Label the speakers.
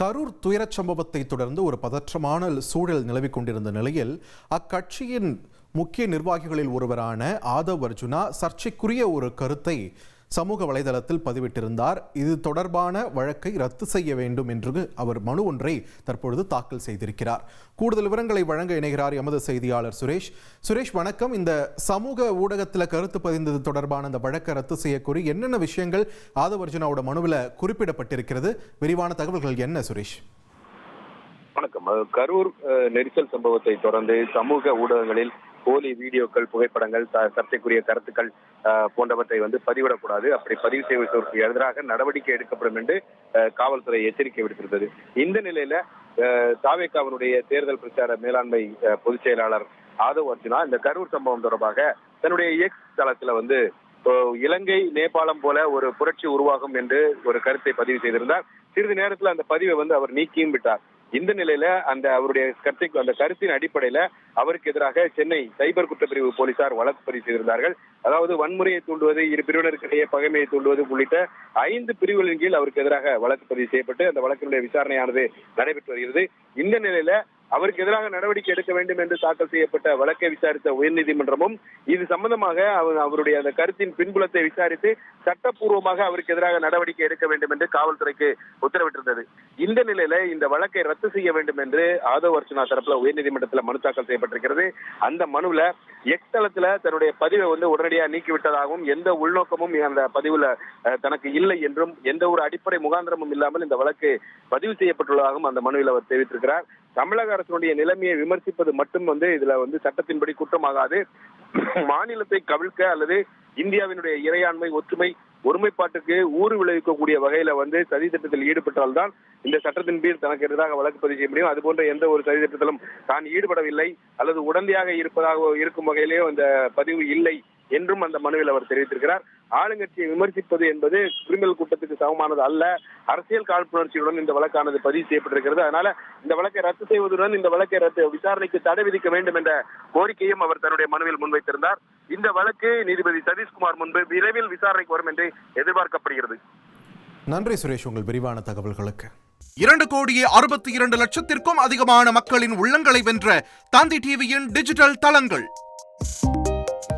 Speaker 1: கரூர் துயரச் சம்பவத்தை தொடர்ந்து ஒரு பதற்றமான சூழல் நிலவிக் கொண்டிருந்த நிலையில் அக்கட்சியின் முக்கிய நிர்வாகிகளில் ஒருவரான ஆதவ் அர்ஜுனா சர்ச்சைக்குரிய ஒரு கருத்தை சமூக வலைதளத்தில் பதிவிட்டிருந்தார் இது தொடர்பான வழக்கை ரத்து செய்ய வேண்டும் என்று அவர் மனு ஒன்றை தற்பொழுது தாக்கல் செய்திருக்கிறார் கூடுதல் விவரங்களை வழங்க இணைகிறார் எமது செய்தியாளர் சுரேஷ் சுரேஷ் வணக்கம் இந்த சமூக ஊடகத்தில் கருத்து பதிந்தது தொடர்பான அந்த வழக்கை ரத்து செய்யக்கூடிய என்னென்ன விஷயங்கள் ஆதவர்ஜுனாவோட மனுவில் குறிப்பிடப்பட்டிருக்கிறது விரிவான தகவல்கள் என்ன சுரேஷ்
Speaker 2: வணக்கம் கரூர் நெரிசல் சம்பவத்தை தொடர்ந்து சமூக ஊடகங்களில் போலி வீடியோக்கள் புகைப்படங்கள் சர்ச்சைக்குரிய கருத்துக்கள் போன்றவற்றை வந்து பதிவிடக்கூடாது அப்படி பதிவு செய்வதற்கு எதிராக நடவடிக்கை எடுக்கப்படும் என்று காவல்துறை எச்சரிக்கை விடுத்திருந்தது இந்த நிலையில தாவேக்காவினுடைய தேர்தல் பிரச்சார மேலாண்மை பொதுச் செயலாளர் ஆதவ் அர்ஜுனா இந்த கரூர் சம்பவம் தொடர்பாக தன்னுடைய எக்ஸ் தளத்துல வந்து இலங்கை நேபாளம் போல ஒரு புரட்சி உருவாகும் என்று ஒரு கருத்தை பதிவு செய்திருந்தார் சிறிது நேரத்தில் அந்த பதிவை வந்து அவர் நீக்கியும் விட்டார் இந்த நிலையில அந்த அவருடைய கருத்தை அந்த கருத்தின் அடிப்படையில அவருக்கு எதிராக சென்னை சைபர் குற்றப்பிரிவு போலீசார் வழக்கு பதிவு செய்திருந்தார்கள் அதாவது வன்முறையை தூண்டுவது இரு பிரிவினருக்கிடையே பகைமையை தூண்டுவது உள்ளிட்ட ஐந்து பிரிவுகளின் கீழ் அவருக்கு எதிராக வழக்கு பதிவு செய்யப்பட்டு அந்த வழக்கினுடைய விசாரணையானது நடைபெற்று வருகிறது இந்த நிலையில அவருக்கு எதிராக நடவடிக்கை எடுக்க வேண்டும் என்று தாக்கல் செய்யப்பட்ட வழக்கை விசாரித்த உயர்நீதிமன்றமும் இது சம்பந்தமாக அவருடைய அந்த கருத்தின் பின்புலத்தை விசாரித்து சட்டப்பூர்வமாக அவருக்கு எதிராக நடவடிக்கை எடுக்க வேண்டும் என்று காவல்துறைக்கு உத்தரவிட்டிருந்தது இந்த நிலையில இந்த வழக்கை ரத்து செய்ய வேண்டும் என்று ஆதவ் அர்ச்சனா தரப்புல உயர்நீதிமன்றத்தில் மனு தாக்கல் செய்யப்பட்டிருக்கிறது அந்த மனுவில் எக்ஸ் தன்னுடைய பதிவை வந்து உடனடியாக நீக்கிவிட்டதாகவும் எந்த உள்நோக்கமும் அந்த பதிவுல தனக்கு இல்லை என்றும் எந்த ஒரு அடிப்படை முகாந்திரமும் இல்லாமல் இந்த வழக்கு பதிவு செய்யப்பட்டுள்ளதாகவும் அந்த மனுவில் அவர் தெரிவித்திருக்கிறார் தமிழக அரசினுடைய நிலைமையை விமர்சிப்பது மட்டும் வந்து இதுல வந்து சட்டத்தின்படி குற்றமாகாது மாநிலத்தை கவிழ்க்க அல்லது இந்தியாவினுடைய இறையாண்மை ஒற்றுமை ஒருமைப்பாட்டுக்கு ஊறு விளைவிக்கக்கூடிய வகையில வந்து சதி திட்டத்தில் ஈடுபட்டால்தான் இந்த சட்டத்தின் பீர் தனக்கு எதிராக வழக்கு பதிவு செய்ய முடியும் அதுபோன்ற எந்த ஒரு சதி திட்டத்திலும் தான் ஈடுபடவில்லை அல்லது உடந்தையாக இருப்பதாக இருக்கும் வகையிலேயே அந்த பதிவு இல்லை என்றும் அந்த மனுவில் அவர் தெரிவித்திருக்கிறார் ஆளுங்கட்சியை விமர்சிப்பது என்பது கிரிமினல் கூட்டத்துக்கு சமமானது அல்ல அரசியல் காழ்ப்புணர்ச்சியுடன் இந்த வழக்கானது பதிவு செய்யப்பட்டிருக்கிறது அதனால இந்த வழக்கை ரத்து செய்வதுடன் இந்த வழக்கை ரத்து விசாரணைக்கு தடை விதிக்க வேண்டும் என்ற கோரிக்கையும் அவர் தன்னுடைய மனுவில் முன்வைத்திருந்தார் இந்த வழக்கு நீதிபதி சதீஷ்குமார் முன்பு விரைவில் விசாரணைக்கு வரும் என்று எதிர்பார்க்கப்படுகிறது
Speaker 1: நன்றி சுரேஷ் உங்கள் விரிவான தகவல்களுக்கு இரண்டு கோடியே அறுபத்தி இரண்டு லட்சத்திற்கும் அதிகமான மக்களின் உள்ளங்களை வென்ற தாந்தி டிவியின் டிஜிட்டல் தளங்கள்